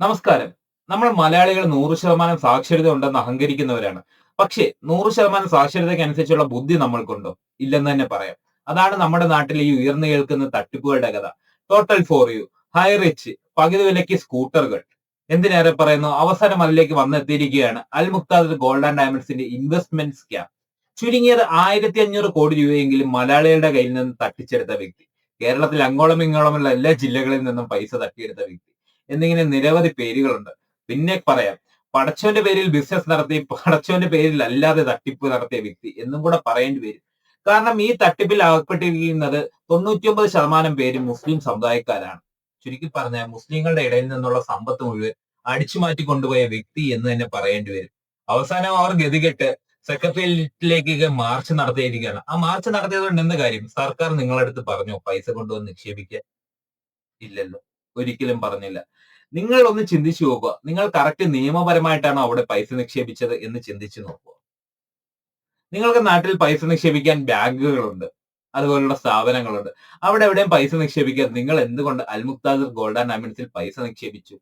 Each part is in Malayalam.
നമസ്കാരം. നമ്മൾ മലയാളികൾ നൂറ് ശതമാനം സാക്ഷരത ഉണ്ടെന്ന് അഹങ്കരിക്കുന്നവരാണ്. പക്ഷേ നൂറ് ശതമാനം സാക്ഷരതയ്ക്ക് അനുസരിച്ചുള്ള ബുദ്ധി നമ്മൾക്കുണ്ടോ? ഇല്ലെന്ന് തന്നെ പറയാം. അതാണ് നമ്മുടെ നാട്ടിൽ ഈ ഉയർന്നു കേൾക്കുന്ന തട്ടിപ്പുകളുടെ കഥ. Total for you high rich പകുതി വിലയ്ക്ക് സ്കൂട്ടറുകൾ. എന്തിനേറെ പറയുന്നു? അവസാനം അതിലേക്ക് വന്നെത്തിയിരിക്കുകയാണ് അൽ മുക്താദ് ഗോൾഡ് ആൻഡ് ഡയമണ്ട്സിന്റെ ഇൻവെസ്റ്റ്മെന്റ് സ്കാം. ചുരുങ്ങിയത് ആയിരത്തി അഞ്ഞൂറ് കോടി രൂപയെങ്കിലും മലയാളികളുടെ കയ്യിൽ നിന്ന് തട്ടിച്ചെടുത്ത വ്യക്തി. കേരളത്തിൽ അങ്ങോളം ഇങ്ങോളമുള്ള എല്ലാ ജില്ലകളിൽ നിന്നും പൈസ തട്ടിയെടുത്ത വ്യക്തി. എന്നിങ്ങനെ നിരവധി പേരുകളുണ്ട്. പിന്നെ പറയാം പടച്ചവന്റെ പേരിൽ ബിസിനസ് നടത്തി പടച്ചവന്റെ പേരിൽ അല്ലാതെ തട്ടിപ്പ് നടത്തിയ വ്യക്തി എന്നും കൂടെ പറയേണ്ടി വരും. കാരണം ഈ തട്ടിപ്പിൽ അകപ്പെട്ടിരിക്കുന്നത് തൊണ്ണൂറ്റിയൊമ്പത് ശതമാനം പേര് മുസ്ലിം സമുദായക്കാരാണ്. ചുരുക്കി പറഞ്ഞാൽ മുസ്ലിങ്ങളുടെ ഇടയിൽ നിന്നുള്ള സമ്പത്ത് മുഴുവൻ അടിച്ചു മാറ്റി കൊണ്ടുപോയ വ്യക്തി എന്ന് തന്നെ പറയേണ്ടി വരും. അവസാനം അവർ ഗതികെട്ട് സെക്രട്ടേറിയറ്റിലേക്ക് മാർച്ച് നടത്തിയിരിക്കുകയാണ്. ആ മാർച്ച് നടത്തിയതുകൊണ്ട് എന്ത് കാര്യം? സർക്കാർ നിങ്ങളടുത്ത് പറഞ്ഞു പൈസ കൊണ്ടുവന്ന് നിക്ഷേപിക്കുക ഇല്ലല്ലോ. ഒരിക്കലും പറഞ്ഞില്ല. നിങ്ങൾ ഒന്ന് ചിന്തിച്ചു നോക്കുക. നിങ്ങൾ കറക്റ്റ് നിയമപരമായിട്ടാണോ അവിടെ പൈസ നിക്ഷേപിച്ചത് എന്ന് ചിന്തിച്ചു നോക്കുക. നിങ്ങൾക്ക് നാട്ടിൽ പൈസ നിക്ഷേപിക്കാൻ ബാങ്കുകളുണ്ട്. അതുപോലുള്ള സ്ഥാപനങ്ങളുണ്ട്. അവിടെ എവിടെയും പൈസ നിക്ഷേപിക്കാൻ നിങ്ങൾ എന്തുകൊണ്ട് അൽമുക്താദർ ഗോൾഡ് ആൻഡ് ഡയമണ്ട്സിൽ പൈസ നിക്ഷേപിച്ചു?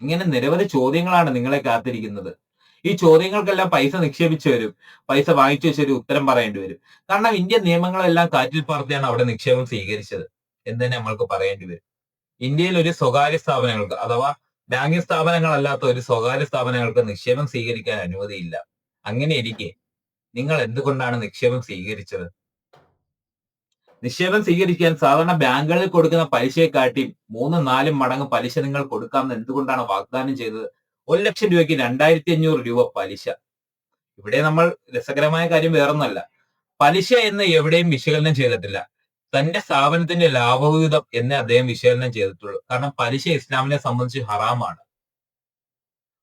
ഇങ്ങനെ നിരവധി ചോദ്യങ്ങളാണ് നിങ്ങളെ കാത്തിരിക്കുന്നത്. ഈ ചോദ്യങ്ങൾക്കെല്ലാം പൈസ നിക്ഷേപിച്ചു വരും. പൈസ വാങ്ങിച്ചു വെച്ചൊരു ഉത്തരം പറയേണ്ടി വരും. കാരണം ഇന്ത്യൻ നിയമങ്ങളെല്ലാം കാറ്റിൽ പറത്തിയാണ് അവിടെ നിക്ഷേപം സ്വീകരിച്ചത്. എന്ന് തന്നെ നമ്മൾക്ക് പറയേണ്ടി വരും. ഇന്ത്യയിൽ ഒരു സ്വകാര്യ സ്ഥാപനങ്ങൾക്ക് അഥവാ ബാങ്കിംഗ് സ്ഥാപനങ്ങളല്ലാത്ത ഒരു സ്വകാര്യ സ്ഥാപനങ്ങൾക്ക് നിക്ഷേപം സ്വീകരിക്കാൻ അനുമതിയില്ല. അങ്ങനെ ഇരിക്കെ നിങ്ങൾ എന്തുകൊണ്ടാണ് നിക്ഷേപം സ്വീകരിച്ചത്? നിക്ഷേപം സ്വീകരിക്കാൻ സാധാരണ ബാങ്കുകളിൽ കൊടുക്കുന്ന പലിശയെക്കാട്ടി മൂന്നും നാലും മടങ്ങ് പലിശ നിങ്ങൾ കൊടുക്കാമെന്ന് എന്തുകൊണ്ടാണ് വാഗ്ദാനം ചെയ്തത്? ഒരു ലക്ഷം രൂപയ്ക്ക് രണ്ടായിരത്തി അഞ്ഞൂറ് രൂപ പലിശ. ഇവിടെ നമ്മൾ രസകരമായ കാര്യം വേറൊന്നല്ല. പലിശ എന്ന് എവിടെയും വിശകലനം ചെയ്തിട്ടില്ല. തന്റെ സ്ഥാപനത്തിന്റെ ലാഭവിഹിതം എന്നേ അദ്ദേഹം വിശകലനം ചെയ്തിട്ടുള്ളൂ. കാരണം പലിശ ഇസ്ലാമിനെ സംബന്ധിച്ച് ഹറാമാണ്.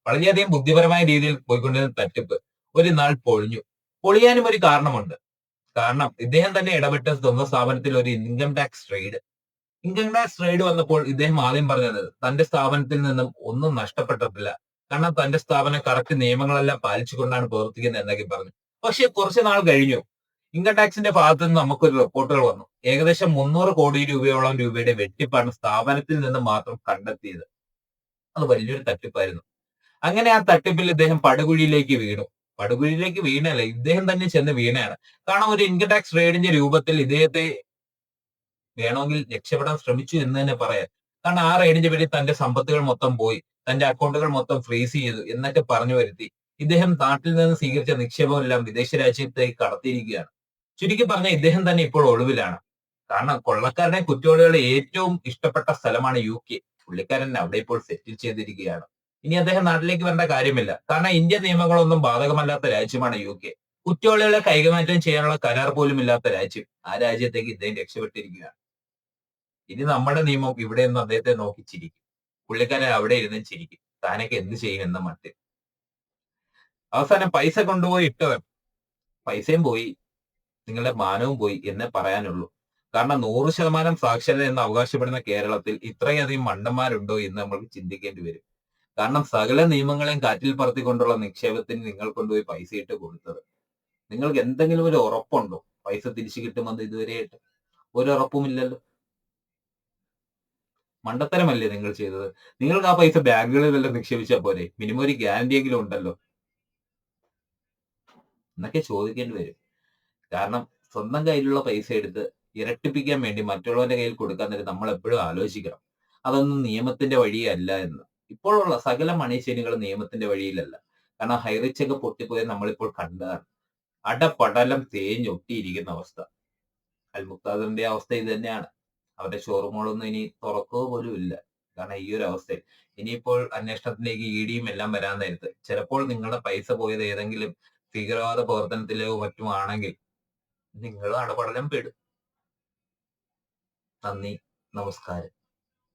വളരെയധികം ബുദ്ധിപരമായ രീതിയിൽ പോയിക്കൊണ്ടിരുന്ന തട്ടിപ്പ് ഒരു നാൾ പൊളിഞ്ഞു. പൊളിയാനും ഒരു കാരണമുണ്ട്. കാരണം ഇദ്ദേഹം തന്നെ ഇടപെട്ട സ്വന്തം സ്ഥാപനത്തിൽ ഒരു income tax trade income tax trade വന്നപ്പോൾ ഇദ്ദേഹം ആദ്യം പറഞ്ഞത് തന്റെ സ്ഥാപനത്തിൽ നിന്നും ഒന്നും നഷ്ടപ്പെട്ടിട്ടില്ല കാരണം തന്റെ സ്ഥാപനം കറക്റ്റ് നിയമങ്ങളെല്ലാം പാലിച്ചുകൊണ്ടാണ് പ്രവർത്തിക്കുന്നത് എന്നൊക്കെ പറഞ്ഞു. പക്ഷെ കുറച്ചു നാൾ കഴിഞ്ഞു. ഇൻകം ടാക്സിന്റെ ഭാഗത്ത് നിന്ന് നമുക്കൊരു റിപ്പോർട്ടുകൾ വന്നു. ഏകദേശം മുന്നൂറ് കോടി രൂപയോളം രൂപയുടെ വെട്ടിപ്പാണ് സ്ഥാപനത്തിൽ നിന്ന് മാത്രം കണ്ടെത്തിയത്. അത് വലിയൊരു തട്ടിപ്പായിരുന്നു. അങ്ങനെ ആ തട്ടിപ്പിൽ ഇദ്ദേഹം പടുകുഴിയിലേക്ക് വീണു. പടുകുഴിയിലേക്ക് വീണല്ല ഇദ്ദേഹം തന്നെ ചെന്ന് വീണയാണ്. കാരണം ഒരു ഇൻകം ടാക്സ് റെയ്ഡിന്റെ രൂപത്തിൽ ഇദ്ദേഹത്തെ വേണമെങ്കിൽ രക്ഷപ്പെടാൻ ശ്രമിച്ചു എന്ന് തന്നെ പറയാം. കാരണം ആ റെയ്ഡിന്റെ പേരിൽ തന്റെ സമ്പത്തുകൾ മൊത്തം പോയി. തന്റെ അക്കൗണ്ടുകൾ മൊത്തം ഫ്രീസ് ചെയ്തു എന്നൊക്കെ പറഞ്ഞു വരുത്തി. ഇദ്ദേഹം നാട്ടിൽ നിന്ന് സ്വീകരിച്ച നിക്ഷേപമെല്ലാം വിദേശ രാജ്യത്തേക്ക് കടത്തിയിരിക്കുകയാണ്. ചുരുക്കി പറഞ്ഞ ഇദ്ദേഹം തന്നെ ഇപ്പോൾ ഒളിവിലാണ്. കാരണം കൊള്ളക്കാരനെ കുറ്റവാളികളെ ഏറ്റവും ഇഷ്ടപ്പെട്ട സ്ഥലമാണ് യു കെ പുള്ളിക്കാരൻ അവിടെ ഇപ്പോൾ സെറ്റിൽ ചെയ്തിരിക്കുകയാണ്. ഇനി അദ്ദേഹം നാട്ടിലേക്ക് വരേണ്ട കാര്യമില്ല. കാരണം ഇന്ത്യ നിയമങ്ങളൊന്നും ബാധകമല്ലാത്ത രാജ്യമാണ് യു കെ കുറ്റവാളികളെ കൈകമാറ്റം ചെയ്യാനുള്ള കരാർ പോലും ഇല്ലാത്ത രാജ്യം. ആ രാജ്യത്തേക്ക് ഇദ്ദേഹം രക്ഷപ്പെട്ടിരിക്കുകയാണ്. ഇനി നമ്മുടെ നിയമം ഇവിടെ നിന്ന് അദ്ദേഹത്തെ നോക്കി ചിരിക്കും. പുള്ളിക്കാരൻ അവിടെ ഇരുന്ന് ചിരിക്കും. താനൊക്കെ എന്ത് ചെയ്യും എന്ന മട്ടിൽ. അവസാനം പൈസ കൊണ്ടുപോയി ഇട്ടവൻ. പൈസയും പോയി. നിങ്ങളുടെ മാനവും പോയി എന്നേ പറയാനുള്ളൂ. കാരണം നൂറ് ശതമാനം സാക്ഷരത എന്ന് അവകാശപ്പെടുന്ന കേരളത്തിൽ ഇത്രയധികം മണ്ടന്മാരുണ്ടോ എന്ന് നമ്മൾക്ക് ചിന്തിക്കേണ്ടി വരും. കാരണം സകല നിയമങ്ങളെയും കാറ്റിൽ പറത്തിക്കൊണ്ടുള്ള നിക്ഷേപത്തിന് നിങ്ങൾ കൊണ്ടുപോയി പൈസ ഇട്ട് കൊടുത്തത്. നിങ്ങൾക്ക് എന്തെങ്കിലും ഒരു ഉറപ്പുണ്ടോ? പൈസ തിരിച്ചു കിട്ടുമെന്ന് ഇതുവരെയായിട്ട്. ഒരു ഉറപ്പുമില്ലല്ലോ. മണ്ടത്തരമല്ലേ നിങ്ങൾ ചെയ്തത്? നിങ്ങൾക്ക് ആ പൈസ ബാങ്കുകളിൽ വല്ല നിക്ഷേപിച്ചാൽ പോരെ? മിനിമം ഒരു ഗ്യാരണ്ടി എങ്കിലും ഉണ്ടല്ലോ. എന്നൊക്കെ ചോദിക്കേണ്ടി വരും. കാരണം സ്വന്തം കയ്യിലുള്ള പൈസ എടുത്ത് ഇരട്ടിപ്പിക്കാൻ വേണ്ടി മറ്റുള്ളവന്റെ കയ്യിൽ കൊടുക്കാൻ നേരം നമ്മൾ എപ്പോഴും ആലോചിക്കണം. അതൊന്നും നിയമത്തിന്റെ വഴിയല്ല എന്ന്. ഇപ്പോഴുള്ള സകല മണിശേനികൾ നിയമത്തിന്റെ വഴിയിലല്ല. കാരണം ഹൈറിച്ചൊക്കെ ഒക്കെ പൊട്ടിപ്പോയത് നമ്മളിപ്പോൾ കണ്ടതാണ്. അടപടലം തേഞ്ഞൊട്ടിയിരിക്കുന്ന അവസ്ഥ. അൽമുക്താദറിന്റെ അവസ്ഥ ഇത് തന്നെയാണ്. അവരുടെ ഷോറൂമുകളൊന്നും ഇനി തുറക്കുക പോലും ഇല്ല. കാരണം ഈ ഒരു അവസ്ഥയിൽ. ഇനിയിപ്പോൾ അന്വേഷണത്തിലേക്ക് ഇ എല്ലാം വരാൻ നേരത്ത്. ചിലപ്പോൾ നിങ്ങളുടെ പൈസ പോയത് ഏതെങ്കിലും ഭീകരവാദ പ്രവർത്തനത്തിലോ മറ്റും ആണെങ്കിൽ നിങ്ങൾ അടപടലം പെടും. നന്ദി നമസ്കാരം.